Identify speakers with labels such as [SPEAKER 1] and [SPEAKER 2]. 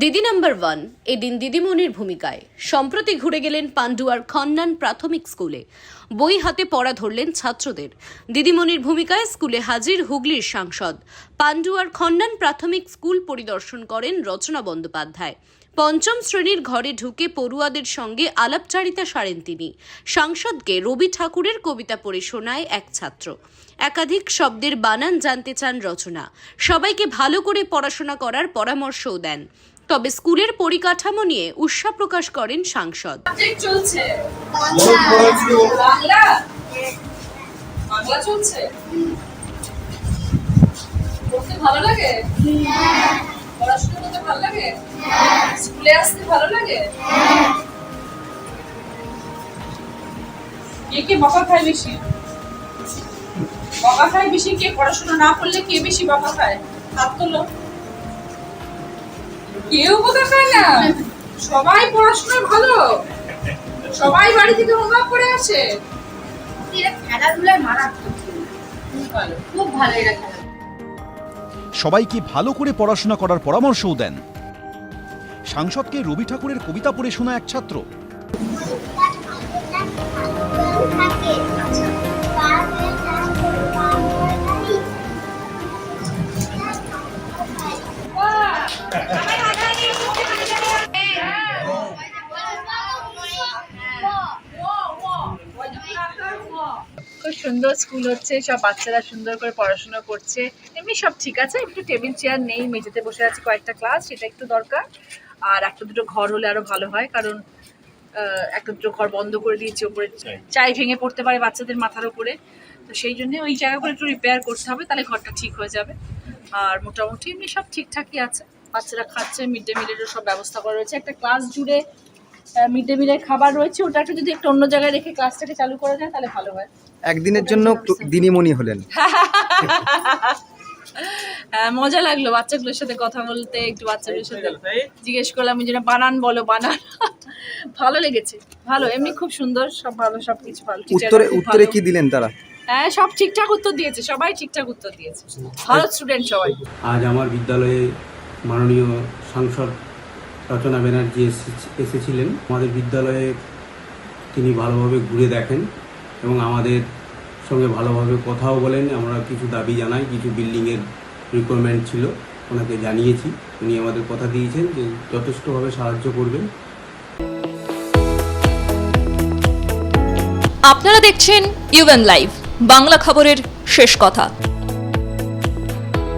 [SPEAKER 1] দিদি number one, এদিন দিদিমণির ভূমিকায়। সম্প্রতি ঘুরে গেলেন পান্ডুয়ার খন্নান প্রাথমিক স্কুলে। বই হাতে পড়া ধরলেন ছাত্রদের। দিদিমণির ভূমিকায় স্কুলে হাজির হুগলির সাংসদ। পান্ডুয়ার খন্নান প্রাথমিক স্কুল পরিদর্শন করেন রচনা বন্দ্যোপাধ্যায়। পঞ্চম শ্রেণির ঘরে ঢুকে পড়ুয়াদের সঙ্গে আলাপচারিতা সারেন তিনি। সাংসদকে রবি ঠাকুরের কবিতা পড়ে শোনায় এক ছাত্র। একাধিক শব্দের বানান জানতে চান রচনা। সবাইকে ভালো করে পড়াশোনা করার পরামর্শও দেন। তবে স্কুলের পরিকাঠামো নিয়ে উৎসাহ প্রকাশ করেন সাংসদ।
[SPEAKER 2] চলছে। বাংলা? বাংলা চলছে? পড়তে ভালো লাগে? পড়াশোনা করতে ভালো লাগে? স্কুলে আসতে ভালো লাগে? কে কে বকা খায় বেশি? বকা খায় বেশি কে পড়াশোনা না করলে কে বেশি বকা খায়? হাত তোলো কেউ বকা খায় না। সবাই পড়াশোনা ভালো। সবাই বাড়ি থেকে হোমওয়ার্ক করে আসে।
[SPEAKER 3] এরা খেলাধুলায় মারাত্মক
[SPEAKER 2] খুব ভালো।
[SPEAKER 3] খুব ভালো এরা খেলা।
[SPEAKER 4] সবাইকে ভালো করে পড়াশোনা করার পরামর্শও দেন। সাংসদকে রবি ঠাকুরের কবিতা পড়ে শোনা এক ছাত্র।
[SPEAKER 2] সুন্দর স্কুল হচ্ছে সব বাচ্চারা সুন্দর করে পড়াশোনা করছে। এমনি সব ঠিক আছে একটু টেবিল চেয়ার নেই মেঝেতে বসে আছে কয়েকটা ক্লাস সেটা একটু দরকার। আর একটা দুটো ঘর হলে আরও ভালো হয় কারণ একটা দুটো ঘর বন্ধ করে দিয়েছে উপরে চাই। ভেঙে পড়তে পারে বাচ্চাদের মাথার উপরে। তো সেই জন্য ওই জায়গাগুলো একটু রিপেয়ার করতে হবে তাহলে ঘরটা ঠিক হয়ে যাবে। আর মোটামুটি এমনি সব ঠিকঠাকই আছে। বাচ্চারা খাচ্ছে মিড ডে মিলেরও সব ব্যবস্থা করা রয়েছে। একটা ক্লাস জুড়ে মিড ডে মিলের খাবার রয়েছে ওটাকে যদি একটু অন্য জায়গায় রেখে ক্লাসটাকে চালু করা যায় তাহলে ভালো হয়।
[SPEAKER 5] একদিনের জন্য দিদিমণি হলেন।
[SPEAKER 2] হ্যাঁ, মজা লাগল বাচ্চাগুলোর সাথে কথা বলতে একটু বাচ্চাগুলোর সাথে জিজ্ঞেস করলাম যেন বানান বলো বানান। ভালো লেগেছে ভালো এমনি খুব সুন্দর সব ভালো সব কিছু ভালো।
[SPEAKER 5] উত্তরে উত্তরে কি দিলেন তারা?
[SPEAKER 2] হ্যাঁ সব ঠিকঠাক উত্তর দিয়েছে সবাই ঠিকঠাক উত্তর দিয়েছে। ভালো স্টুডেন্ট সবাই।
[SPEAKER 6] আজ আমার বিদ্যালয়ে মাননীয় সাংসদ রচনা ব্যানার্জি এসে- এসেছিলেন। আমাদের বিদ্যালয়ে তিনি ভালোভাবে ঘুরে দেখেন এবং আমাদের সঙ্গে ভালোভাবে কথাও বলেন। আমরা কিছু দাবি জানাই, কিছু বিল্ডিংয়ের রিকোয়ারমেন্ট ছিল, ওনাকে জানিয়েছি। উনি আমাদের কথা দিয়েছেন যে যথেষ্টভাবে সাহায্য করবেন।
[SPEAKER 7] আপনারা দেখছেন ইউএন লাইভ বাংলা খবরের শেষ কথা।